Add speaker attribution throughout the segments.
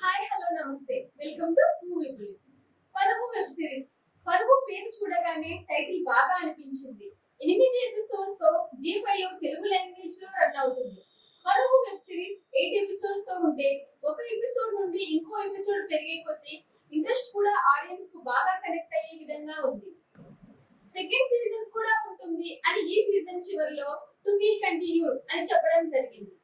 Speaker 1: Hi hello నమస్తే. Welcome to movie blip Paruvu web series. Paruvu పేరు చూడగానే title బాగా అనిపించింది. ఎనిమిది ఎపిసోడ్స్తో జీ ఫైవ్లో తెలుగు లాంగ్వేజ్లో రన్ అవుతుంది. పరువు వెబ్ సిరీస్ ఎయిట్ ఎపిసోడ్స్తో ఉంటే ఒక ఎపిసోడ్ నుండి ఇంకో ఎపిసోడ్ పెరిగే కొద్దీ ఇంట్రెస్ట్ కూడా ఆడియన్స్కు బాగా కనెక్ట్ అయ్యే విధంగా ఉంది. సెకండ్ సీజన్ కూడా ఉంటుంది అని ఈ సీజన్ చివరిలో టు బి కంటిన్యూడ్ అని చెప్పడం జరిగింది.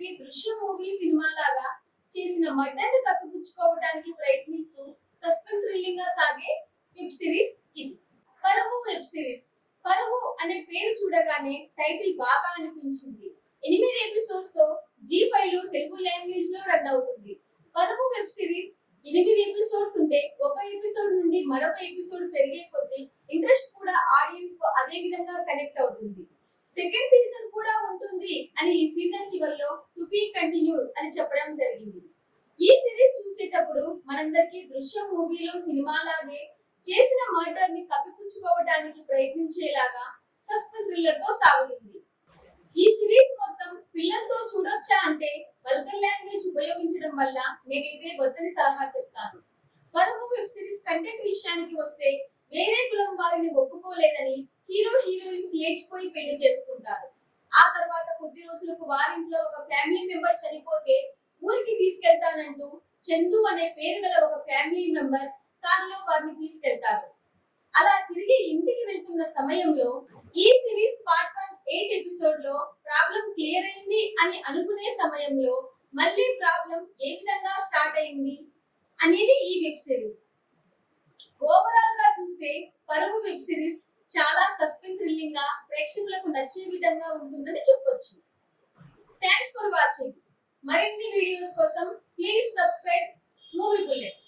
Speaker 1: మనందరికీ దృశ్య మూవీ సినిమా లాగా చేసిన మర్డర్ కప్పిపుచ్చుకోవడానికి ప్రయత్నిస్తూ సస్పెన్స్ థ్రిల్లింగ్గా సాగే వెబ్ సిరీస్ ఇది. పరువు వెబ్ సిరీస్. పరువు అనే పేరు చూడగానే టైటిల్ బాగా అనిపించింది. ఎనిమిది ఎపిసోడ్స్తో జీ ఫైవ్ తెలుగు లాంగ్వేజ్లో రన్ అవుతుంది. పరువు వెబ్ సిరీస్ ఎనిమిది ఎపిసోడ్స్ ఉంటే ఒక ఎపిసోడ్ నుండి మరొక ఎపిసోడ్ పెరిగే కొద్దీ ఇంట్రెస్ట్ కూడా ఆడియన్స్కు అదే విధంగా కనెక్ట్ అవుతుంది. సెకండ్ సీజన్ కూడా ఉంటుంది అని ఈ సీజన్ చివరిలో టు బి కంటిన్యూడ్ అని చెప్పడం జరిగింది. ఈ సిరీస్ చూసేటప్పుడు మనందరికీ దృశ్యం మూవీలో సినిమా లాగే చేసిన మర్డర్ని కప్పిపుచ్చుకోవడానికి ప్రయత్నించేలాగా సస్పెన్స్ థ్రిల్లర్తో సాగుతుంది. ఈ సిరీస్ మొత్తం పిల్లలతో చూడొచ్చా అంటే వల్గర్ లాంగ్వేజ్ ఉపయోగించడం వల్ల నేనైతే వద్దని సలహా చెప్తాను. పరువు వెబ్ సిరీస్ కంటెంట్ విషయానికి వస్తే వేరే కులం వారిని ఒప్పుకోలేదని హీరోయిన్స్ లేచిపోయి పెళ్ళి చేసుకుంటారు. ఆ తర్వాత కొద్ది రోజులకు వారింట్లో ఒక ఫ్యామిలీ మెంబర్ చనిపోతే ఊరికి తీసుకెళ్తానంటూ చందు అనే పేరు గల ఒక ఫ్యామిలీ మెంబర్ కారులో వారిని తీసుకెళ్తారు. అలా తిరిగి ఇంటికి వెళ్తున్న సమయంలో ఈ సిరీస్ పార్ట్ వన్ ఎయిట్ ఎపిసోడ్లో ప్రాబ్లం క్లియర్ అయింది అని అనుకునే సమయంలో మళ్ళీ ప్రాబ్లం ఏ విధంగా స్టార్ట్ అయింది అనేది ఈ వెబ్ సిరీస్ ఓవరాల్గా చూస్తే పరువు వెబ్ సిరీస్ థ్రిల్లింగ్గా ప్రేక్షకులకు నచ్చే విధంగా ఉంటుందని చెప్పొచ్చు. థ్యాంక్స్ ఫర్ వాచింగ్ మరిన్ని వీడియోస్ కోసం ప్లీజ్ సబ్స్క్రైబ్ మూవీ బుల్లెట్